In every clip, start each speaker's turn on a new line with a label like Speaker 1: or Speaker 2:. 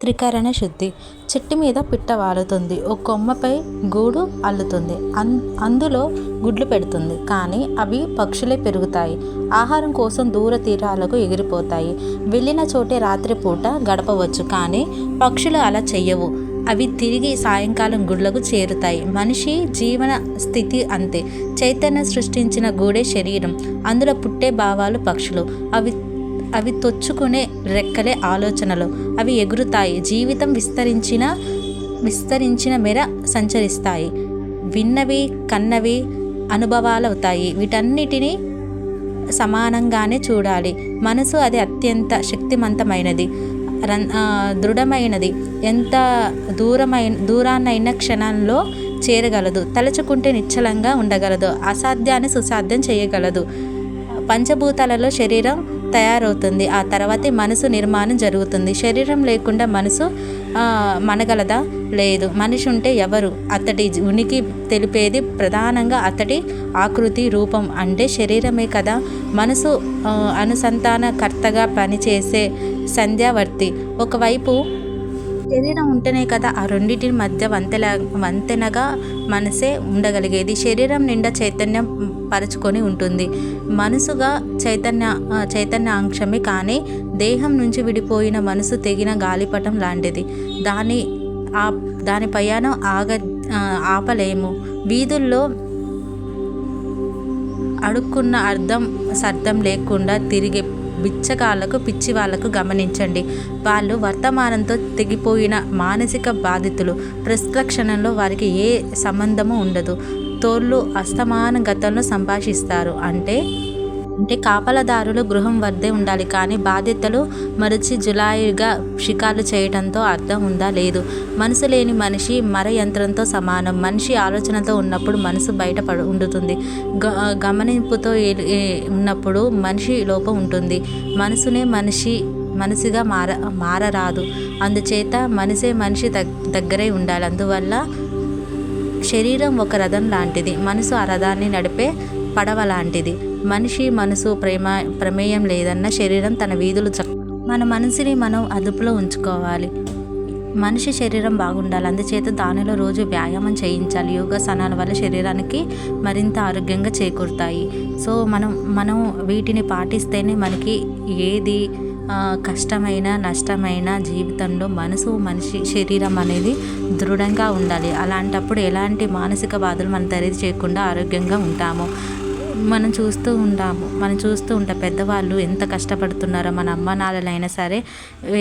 Speaker 1: త్రికరణ శుద్ధి. చెట్టు మీద పిట్ట వాలుతుంది. ఒక కొమ్మపై గూడు అల్లుతుంది. అన్ అందులో గుడ్లు పెడుతుంది. కానీ అవి పక్షులే పెరుగుతాయి. ఆహారం కోసం దూర తీరాలకు ఎగిరిపోతాయి. వెళ్ళిన చోటే రాత్రిపూట గడపవచ్చు. కానీ పక్షులు అలా చెయ్యవు. అవి తిరిగి సాయంకాలం గుడ్లకు చేరుతాయి. మనిషి జీవన స్థితి అంతే. చైతన్య సృష్టించిన గూడే శరీరం. అందులో పుట్టే భావాలు పక్షులు. అవి అవి తొచ్చుకునే రెక్కలే ఆలోచనలు. అవి ఎగురుతాయి. జీవితం విస్తరించిన విస్తరించిన మేర సంచరిస్తాయి. విన్నవి కన్నవి అనుభవాలు అవుతాయి వీటన్నిటినీ సమానంగానే చూడాలి. మనసు అది అత్యంత శక్తివంతమైనది రన్ దృఢమైనది. ఎంత దూరమైన దూరాన్నైన క్షణంలో చేరగలదు. తలచుకుంటే నిశ్చలంగా ఉండగలదు. అసాధ్యాన్ని సుసాధ్యం చేయగలదు. పంచభూతాలలో శరీరం తయారవుతుంది. ఆ తర్వాతే మనసు నిర్మాణం జరుగుతుంది. శరీరం లేకుండా మనసు మనగలదా? లేదు. మనిషి ఉంటే ఎవరు? అతడి ఉనికి తెలిపేది ప్రధానంగా అతడి ఆకృతి రూపం అంటే శరీరమే కదా. మనసు అనుసంధానకర్తగా పనిచేసే సంధ్యావర్తి. ఒకవైపు శరీరం ఉంటేనే కదా ఆ రెండింటి మధ్య వంతెన వంతెనగా మనసే ఉండగలిగేది. శరీరం నిండా చైతన్యం పరుచుకొని ఉంటుంది. మనసుగా చైతన్య చైతన్య అంశమే కానీ దేహం నుంచి విడిపోయిన మనసు తెగిన గాలిపటం లాంటిది. దాని ఆ దాని ప్రయాణం ఆగ ఆపలేము. వీధుల్లో అడుక్కున్న అర్థం సర్థం లేకుండా తిరిగే బిచ్చగాళ్ళకు పిచ్చి వాళ్ళకు గమనించండి. వాళ్ళు వర్తమానంతో తెగిపోయిన మానసిక బాధితులు. ప్రస్తుత క్షణంలో వారికి ఏ సంబంధము ఉండదు. తోళ్ళు అస్తమాన గతంలో సంభాషిస్తారు. అంటే అంటే కాపలదారులు గృహం వద్దే ఉండాలి. కానీ బాధ్యతలు మరచి జులాయిగా షికార్లు చేయడంతో అర్థం ఉందా? లేదు. మనసు లేని మనిషి మర యంత్రంతో సమానం. మనిషి ఆలోచనతో ఉన్నప్పుడు మనసు బయట ఉండుతుంది. గమనింపుతో ఉన్నప్పుడు మనిషి లోపం ఉంటుంది. మనసునే మనిషి మనసుగా మార మారరాదు. అందుచేత మనిషే మనిషి దగ్గరే ఉండాలి. అందువల్ల శరీరం ఒక రథం లాంటిది. మనసు ఆ రథాన్ని నడిపే పడవ లాంటిది. మనిషి మనసు ప్రేమ ప్రమేయం లేదన్న శరీరం తన వీధులు మన మనసుని మనం అదుపులో ఉంచుకోవాలి. మనిషి శరీరం బాగుండాలి. అందుచేత దానిలో రోజు వ్యాయామం చేయించాలి. యోగాసనాల వల్ల శరీరానికి మరింత ఆరోగ్యంగా చేకూరుతాయి. సో మనం మనం వీటిని పాటిస్తేనే మనకి ఏది కష్టమైన నష్టమైన జీవితంలో మనసు మనిషి శరీరం అనేది దృఢంగా ఉండాలి. అలాంటప్పుడు ఎలాంటి మానసిక బాధలు మనం దరి చేయకుండా ఆరోగ్యంగా ఉంటాము. మనం చూస్తూ ఉంటాము. మనం చూస్తూ ఉంటాం పెద్దవాళ్ళు ఎంత కష్టపడుతున్నారో మన అమ్మ నాన్నలైనా సరే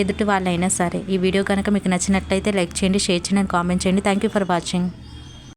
Speaker 1: ఎదుటి వాళ్ళైనా సరే. ఈ వీడియో కనుక మీకు నచ్చినట్లయితే లైక్ చేయండి షేర్ చేయండి కామెంట్ చేయండి. Thank you for watching